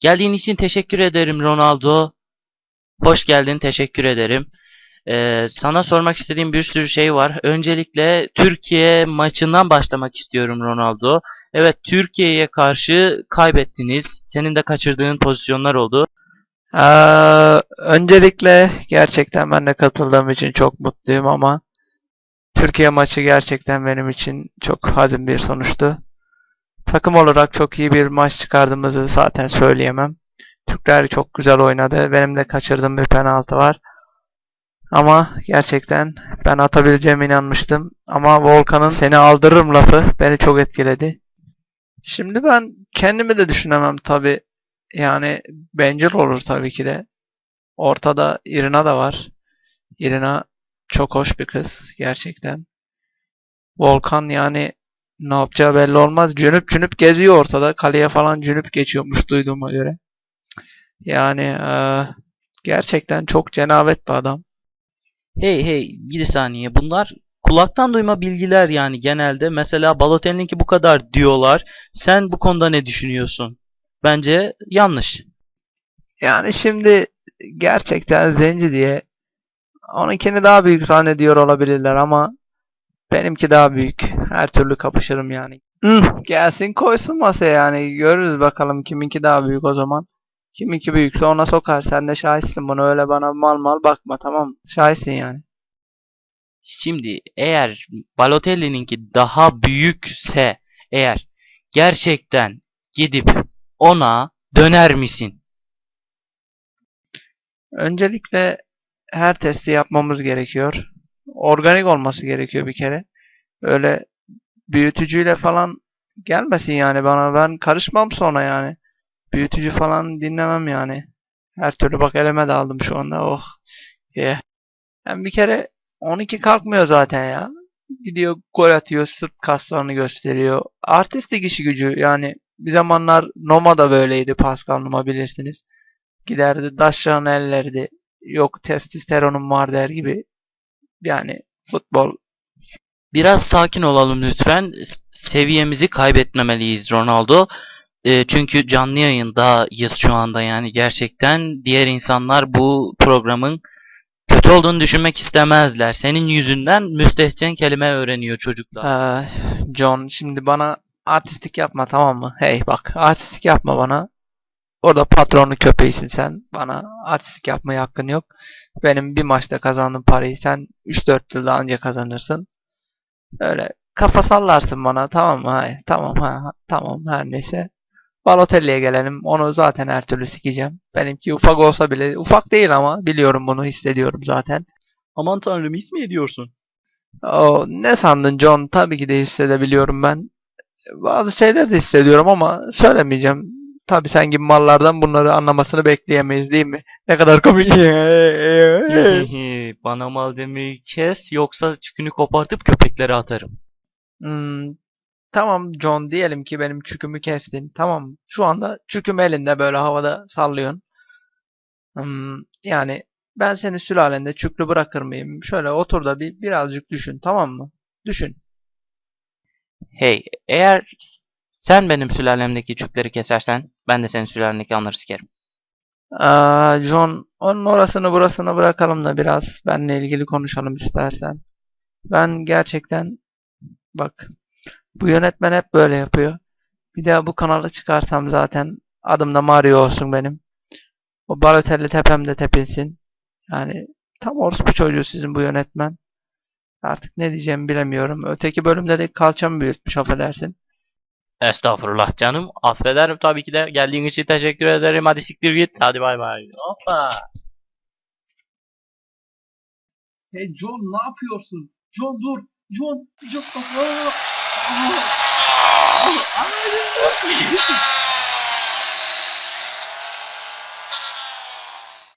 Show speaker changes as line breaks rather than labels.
Geldiğin için teşekkür ederim Ronaldo. Hoş geldin, teşekkür ederim. Ee, sana sormak istediğim bir sürü şey var. Öncelikle Türkiye maçından başlamak istiyorum Ronaldo. Evet, Türkiye'ye karşı kaybettiniz. Senin de kaçırdığın pozisyonlar oldu.
Ee, öncelikle gerçekten ben de katıldığım için çok mutluyum ama Türkiye maçı gerçekten benim için çok hazin bir sonuçtu. Takım olarak çok iyi bir maç çıkardığımızı zaten söyleyemem. Türkler çok güzel oynadı. Benim de kaçırdığım bir penaltı var. Ama gerçekten ben atabileceğime inanmıştım. Ama Volkan'ın seni aldırırım lafı beni çok etkiledi. Şimdi ben kendimi de düşünemem tabii. Yani bencil olur tabii ki de. Ortada Irina da var. Irina çok hoş bir kız gerçekten. Volkan yani ne yapacağı belli olmaz. Cünüp cünüp geziyor ortada. Kaleye falan cünüp geçiyormuş duyduğuma göre. Yani eee, gerçekten çok cenabet bir adam.
Hey hey, bir saniye. Bunlar kulaktan duyma bilgiler yani genelde. Mesela Balotelli'ninki bu kadar diyorlar. Sen bu konuda ne düşünüyorsun? Bence yanlış.
Yani şimdi gerçekten zenci diye onunkini daha büyük zannediyor olabilirler ama benimki daha büyük. Her türlü kapışırım yani. Hı, gelsin koysun masaya yani. Görürüz bakalım kiminki daha büyük o zaman. Kiminki büyükse ona sokar. Sen de şahitsin bunu öyle bana mal mal bakma tamam? Şahitsin yani.
Şimdi eğer Balotelli'ninki daha büyükse eğer gerçekten gidip ona döner misin?
Öncelikle her testi yapmamız gerekiyor. Organik olması gerekiyor bir kere. Öyle büyütücüyle falan gelmesin yani bana. Ben karışmam sonra yani. Büyütücü falan dinlemem yani. Her türlü bak eleme de aldım şu anda. Oh. Yeah. Yani bir kere 12 kalkmıyor zaten ya. Gidiyor gol atıyor, sırt kaslarını gösteriyor. Artistik işi gücü yani bir zamanlar Noma da böyleydi Pascal Numa bilirsiniz. Giderdi daşlarını ellerdi. Yok testosteronum var der gibi. Yani futbol
Biraz sakin olalım lütfen. Seviyemizi kaybetmemeliyiz Ronaldo. E, çünkü canlı yayındayız şu anda yani gerçekten diğer insanlar bu programın kötü olduğunu düşünmek istemezler. Senin yüzünden müstehcen kelime öğreniyor çocuklar.
Ee, John şimdi bana artistik yapma tamam mı? Hey bak artistik yapma bana. Orada patronun köpeğisin sen. Bana artistik yapmaya hakkın yok. Benim bir maçta kazandığım parayı sen 3-4 yılda anca kazanırsın. Öyle kafa sallarsın bana tamam mı? Hayır, tamam ha, tamam her neyse. Balotelli'ye gelelim. Onu zaten her türlü sikeceğim. Benimki ufak olsa bile ufak değil ama biliyorum bunu hissediyorum zaten.
Aman tanrım hiç mi ediyorsun?
O ne sandın John? Tabii ki de hissedebiliyorum ben. Bazı şeyler de hissediyorum ama söylemeyeceğim. Tabii sen gibi mallardan bunları anlamasını bekleyemeyiz değil mi? Ne kadar komik.
Bana mal demeyi kes yoksa çükünü kopartıp köpeklere atarım.
Hmm, tamam John diyelim ki benim çükümü kestin. Tamam. Şu anda çüküm elinde böyle havada sallıyorsun. Hmm, yani ben seni sülalende çüklü bırakır mıyım? Şöyle otur da bir birazcık düşün tamam mı? Düşün.
Hey, eğer sen benim sülalemdeki çükleri kesersen ben de senin sülalendeki anları sikerim.
Aa, John, onun orasını burasını bırakalım da biraz benimle ilgili konuşalım istersen. Ben gerçekten bak bu yönetmen hep böyle yapıyor. Bir daha bu kanala çıkarsam zaten adım da Mario olsun benim. O Balotelli tepemde tepinsin. Yani tam orospu çocuğu sizin bu yönetmen. Artık ne diyeceğimi bilemiyorum. Öteki bölümde de kalçamı büyütmüş affedersin.
Estağfurullah canım. Affederim tabii ki de. Geldiğin için teşekkür ederim. Hadi siktir git. Hadi bay bay. Hoppa.
Hey John ne yapıyorsun? John dur. John. John. Aa! Aa! Aa! Aa!